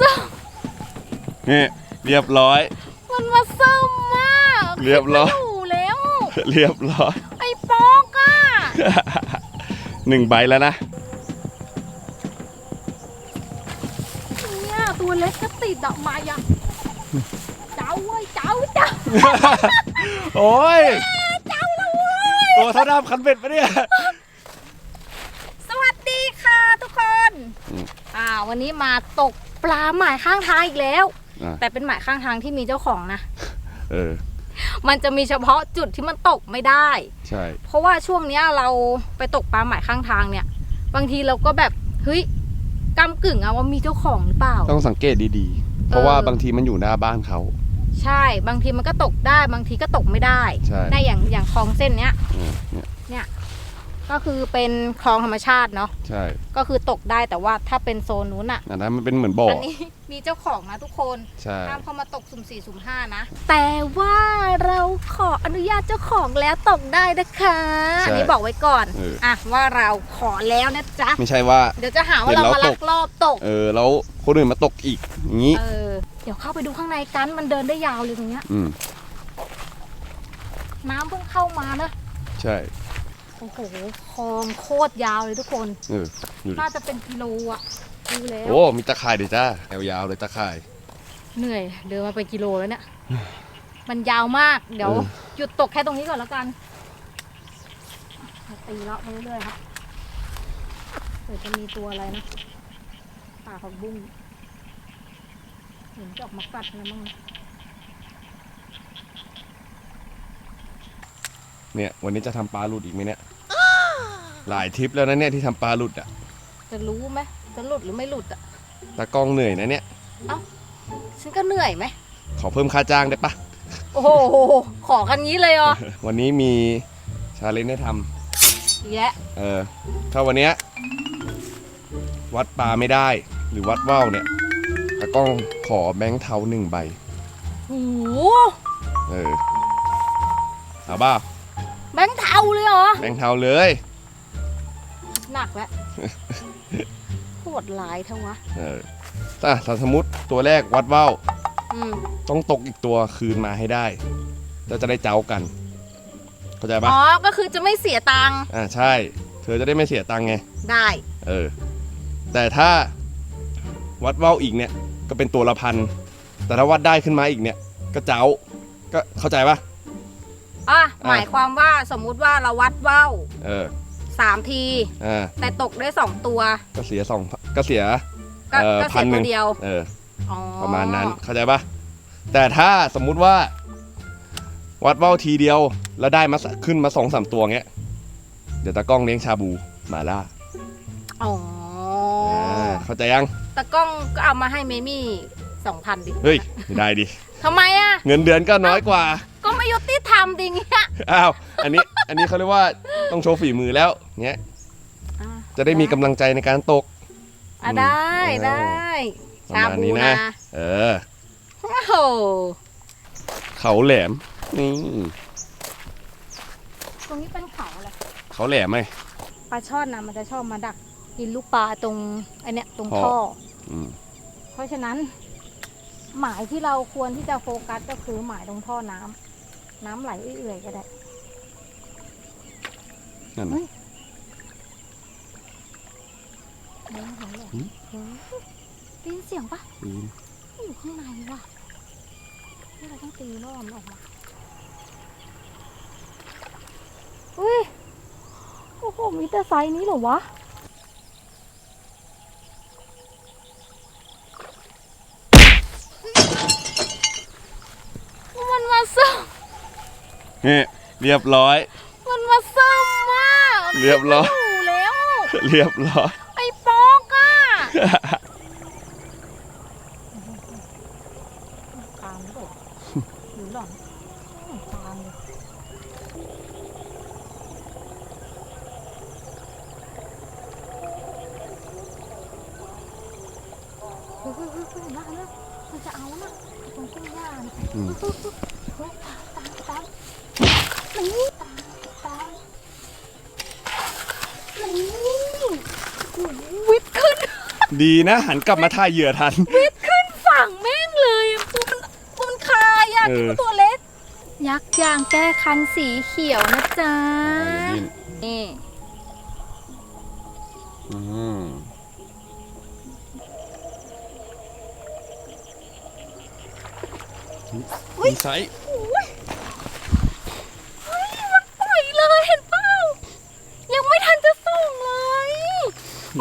ซ่อมนี่เรียบร้อย มันมาซ่อมมากเรียบร้อยไม่อยู่แล้ว เรียบร้อย ไอ้ป๊อกอะหนึ่งใบแล้วนะ เนี่ยตัวเล็กก็ติดดอกไม้อะเจ้าเว้ยเจ้าเจ้าโอ้ย เจ้าเลยเว้ย ตัวเท่าด้ามคันเบ็ดปะเนี่ย สวัสดีค่ะทุกคนอืมอ่า วันนี้มาตกป ลาหมายข้างทางอีกแล้ว อะแต่เป็นหมายข้างทางที่มีเจ้าของนะ เออ มันจะมีเฉพาะจุดที่มันตกไม่ได้ ใช่ เพราะว่าช่วงเนี้ยเราไปตกปลาหมายข้างทางเนี่ย บางทีเราก็แบบเฮ้ยกำกึ่งอะว่ามีเจ้าของหรือเปล่า ต้องสังเกตดีๆ เพราะว่าเออบางทีมันอยู่หน้าบ้านเขา ใช่ บางทีมันก็ตกได้ บางทีก็ตกไม่ได้ใช่ ในอย่างอย่างคลองเส้นเนี้ยเออเนี่ย ก็คือเป็นคลองธรรมชาติเนาะใช่ ก็คือตกได้แต่ว่าถ้าเป็นโซนนู้นอะอันนั้นมันเป็นเหมือนบ่ออันนี้มีเจ้าของนะทุกคนใช่ห้ามเข้ามาตกสุ่มสี่สุ่มห้านะ แต่ว่าเราขออนุญาตเจ้าของแล้วตกได้นะคะใช่อันนี้บอกไว้ก่อนเอออะว่าเราขอแล้วนะจ๊ะไม่ใช่ว่า เดี๋ยวจะหาว่าเห็นเราเรามาตลักกลอบตก เออแล้วคนอื่นมาตกอีกอย่างนี้ เออ เดี๋ยวเข้าไปดูข้างในกันมันเดินได้ยาวเลยตรงเนี้ย อืมน้ำเพิ่งเข้ามานะ ใช่ โอ้โหคลองโคตรยาวเลยทุกคนเออดูดิน่าจะเป็นกิโลอะดูแล้ว โอ้ มีตะข่ายเดี๋ยวจ้ายาวๆเลยตะข่าย เหนื่อยเดินมาไปกิโลแล้วเนี่ย มันยาวมาก เดี๋ยวเออ หยุดตกแค่ตรงนี้ก่อนแล้วกันตีเลาะไปเรื่อยๆครับเดี๋ยวจะมีตัวอะไรนะปลาผักบุ้งเห็นจะออกมากัดอะไรมั่งนะเนี่ย วันนี้จะทำปลาหลุดอีกไหมเนี่ย หลายทริปแล้วนะเนี่ยที่ทำปลาหลุดอะจะรู้ไหมจะหลุดหรือไม่หลุดอะ ตากล้องเหนื่อยนะเนี่ย ฉันก็เหนื่อยไหม ขอเพิ่มค่าจ้างได้ปะ โอ้โห ขอกันนี้เลยเหรอวันนี้มีชาเลนจ์ให้ทอีกแล้วำเออถ้าวันเนี้ยวัดปลาไม่ได้ หรือวัดว่าวเนี่ยตากล้องขอแบงค์เทาหนึ่งใบ โอ้โหเออเอาบ้าแบงค์เทาเลยเหรอ แบงค์เทาเลย หนักแล้วโหดร้ายเท่าวะเออถ้าถ้าสมมติตัวแรกวัดว่าวอืมต้องตกอีกตัวคืนมาให้ได้แล้วจะได้เจ้ากัน เข้าใจปะอ๋อ ก็คือจะไม่เสียตังค์อ่าใช่ เธอจะได้ไม่เสียตังค์ไง ได้ เออ แต่ถ้าวัดว่าวอีกเนี่ย ก็เป็นตัวละพัน แต่ถ้าวัดได้ขึ้นมาอีกเนี่ย ก็เจ้า ก็เข้าใจปะ อะ อะ หมายความว่าสมมุติว่าเราวัดว่าวเออ สามที อ่าแต่ตกได้สองตัวก็เสียสองก็เสีย ก็เอ่อก็เสีย1,000หนึ่ตัวงเดียวเออ อ๋อประมาณนั้นเข้าใจปะแต่ถ้าสมมุติว่า วัดว่าวทีเดียวแล้วได้มาสขึ้นมาสองสามตัวเงี้ย เดี๋ยวตากล้องเลี้ยงชาบูหมาล่าอ๋อออ่าเข้าใจยังตากล้องก็เอามาให้เมมี่สองพันดิเฮ้ยไม่ได้ดิ ทำไมอะ เงินเดือนก็น้อยกว่า ก็ไม่ยุติธรรมดิเงี้ยอ้าวอันนี้อันนี้เขาเรียกว่า ต้องโชว์ฝีมือแล้วเงี้ยอ่จะได้มีกำลังใจในการตก อะได้เออได้ประชามาณบูนี้นะ นะเออ โอ้โหเขาแหลมนี่ตรงนี้เป็นเขาอะไรเขาแหลมไหม ปลาช่อนนะมันจะชอบมาดักกินลูกปลาตรงไอเนี้ยตรงท่อท่อ อืมเพราะฉะนั้น หมายที่เราควรที่จะโฟกัสก็คือหมายตรงท่อน้ำน้ำไหลเอื่อยๆก็ได้ นั่นเฮ้น่ะยเดี๋ยวเห็นเลยหืมเฮ้ยได้ยินเสียงปะอืมอยู่ข้างในว่ะนี่เราต้องตีล่อมันออกมาอุ้ย โอ้โห มีแต่ไซส์นี้เหรอวะมันมาซ่อมนี่เรียบร้อย มันมาซ่อมมากเรียบร้อยไม่อยู่แล้ว เรียบร้อย ไอ้ป๊อกอะตามหรือเปล่าหรือหล่อนไม่ตามเลยเฮ้ยเฮ้ยเฮ้ยเฮ้ยมาแล้วมันจะเอานะตรงต้นหญ้าเนี่ยอืมเฮ้ยตามตามนี่ตาม วิบขึ้น ดีนะ หันกลับมาท่าเหยื่อทัน วิบขึ้นฝั่งแม่งเลยตัวมันตัวมันคายอะเตัวเล็ก ยักษ์ยางแก้คันสีเขียวนะจ๊ะนนี่อืมมีไซส์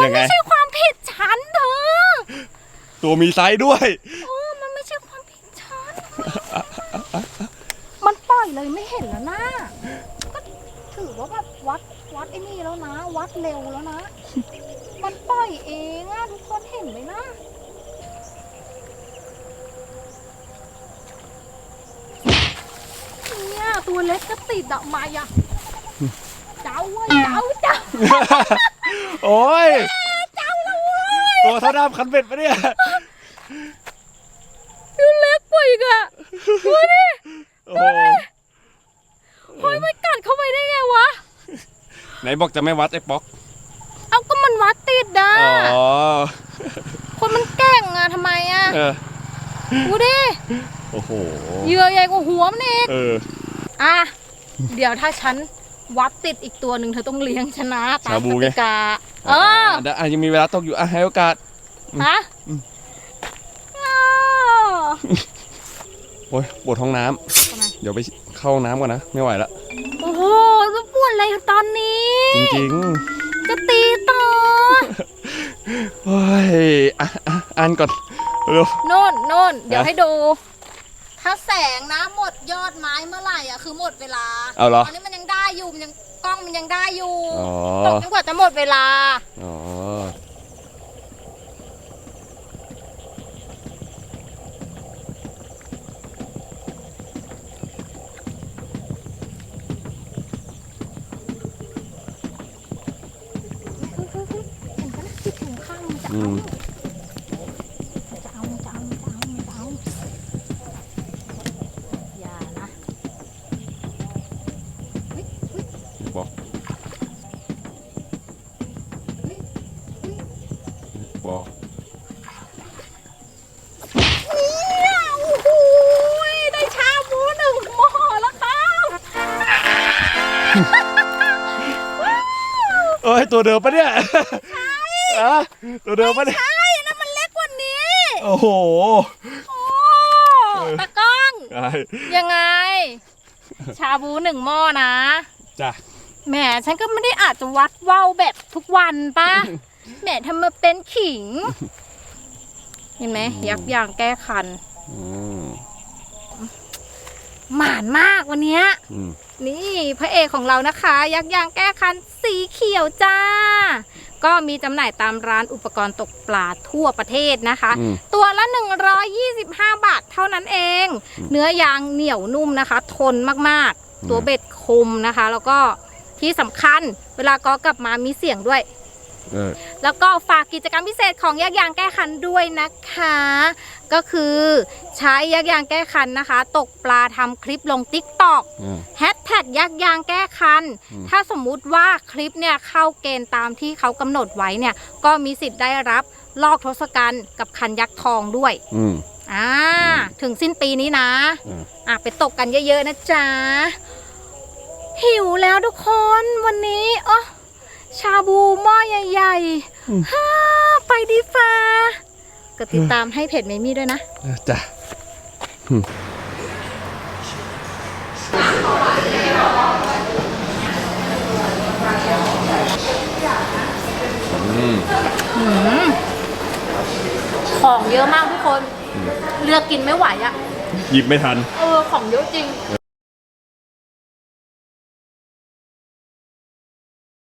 ยังไง ไม่ใช่ความผิดฉันเธอตัวมีไซส์ด้วยเออมันไม่ใช่ความผิดฉัน มันปล่อยเลยไม่เห็นแล้วนะก็ถือว่าแบบวัดวัดไอ้นี่แล้วนะ วัดเร็วแล้วนะ มันปล่อยเองอะทุกคนเห็นไหมนะ เนี่ยตัวเล็กก็ติดอะมาอะเจ้าเว้ยเจ้าเจ้าโอ้ยเจ้าแล้วเว้ยตัวเท่าน้ำคันเบ็ดปะเนี่ยตัวเล็กกว่าอีกอะดูดิโอ้โหเฮ้ยมันกัดเข้าไปได้ไงวะ ไหนบอกจะไม่วัดไอ้ป๊อก เอาก็มันวัดติดอะอ๋อ คนมันแกล้งอะทำไมอะเออดูดิ โอ้โห เหยื่อใหญ่กว่าหัวมันอีก เออ อะ เดี๋ยวถ้าฉัน วัดติดอีกตัวหนึ่งเธอต้องเลี้ยงชนะตามชาบูกไง ติกา เออเดี๋ยวอะยังมีเวลาตกอยู่อะให้โอกาส ฮะอืมอ้าวโอ้ยปวดท้องน้ำทำไมเดี๋ยวไปเข้าน้ำก่อนนะ ไม่ไหวละโอ้โหจะปวดอะไรตอนนี้ จริงจะตีต่อๆโอ้ยอะอะอ่านก่อนเร็ว โน่นโน่นเดี๋ยวฮะให้ดู ถ้าแสงนะหมดยอดไม้เมื่อไหร่อะคือหมดเวลาเอาเหรอ ตอนนี้มันยังได้ อยู่มันยังกล้องมันยังได้อยู่อ๋อ ตกจนกว่าจะหมดเวลา อ๋อ เห็นปะนะที่ถุงข้างมันจะอืเอา อ้ยตัวเดิมปะเนี่ยอะตัวเดิมปะเนี่ยใช่นะมันเล็กกว่านี้โอ้โหโอ้ตะกล้อง ไอ้ยังไง ชาบูหนึ่งหม้อนะจ้ะแหมฉันก็ไม่ได้อาจจะวัดว่าวแบบทุกวันป่ะแหมทำมาเป็นขิง เห็นไหมยักษ์ยางแก้คัน อืม หมานมากวันเนี้ยอืมนี่พระเอกของเรานะคะ ยักษ์ยางแก้คันสีเขียวจ้า ก็มีจำหน่ายตามร้านอุปกรณ์ตกปลาทั่วประเทศนะคะ อืม ตัวละ 125 บาทเท่านั้นเองเนื้อยางเหนียวนุ่มนะคะ ทนมากอืม ๆ ตัวเบ็ดคมนะคะ แล้วก็ที่สำคัญเวลาก็กลับมามีเสียงด้วยเออ แล้วก็ฝากกิจกรรมพิเศษของยักษ์ยางแก้คันด้วยนะคะ ก็คือใช้ยักษ์ยางแก้คันนะคะ ตกปลาทำคลิปลง t ิ k t o k อืมแฮชแท็กยักษ์ยางแก้คันอืมถ้าสมมุติว่าคลิปเนี่ยเข้าเกณฑ์ตามที่เขากำหนดไว้เนี่ย ก็มีสิทธิ์ได้รับลอกทศกัณฐ์กับคันยักษ์ทองด้วยอืมอ่าถึงสิ้นปีนี้นะอืมอะไปตกกันเยอะๆนะจ๊ะหิวแล้วทุกคนวันนี้อ๋อ ชาบูหม้อใหญ่อืมๆฮ่าไปดีฟ้าก็ติดตามให้เพจเมมี่ด้วยนะเออจ้ะอืมอืมของเยอะมากทุกคน เลือกกินไม่ไหวอะหยิบไม่ทัน เออ ของเยอะจริง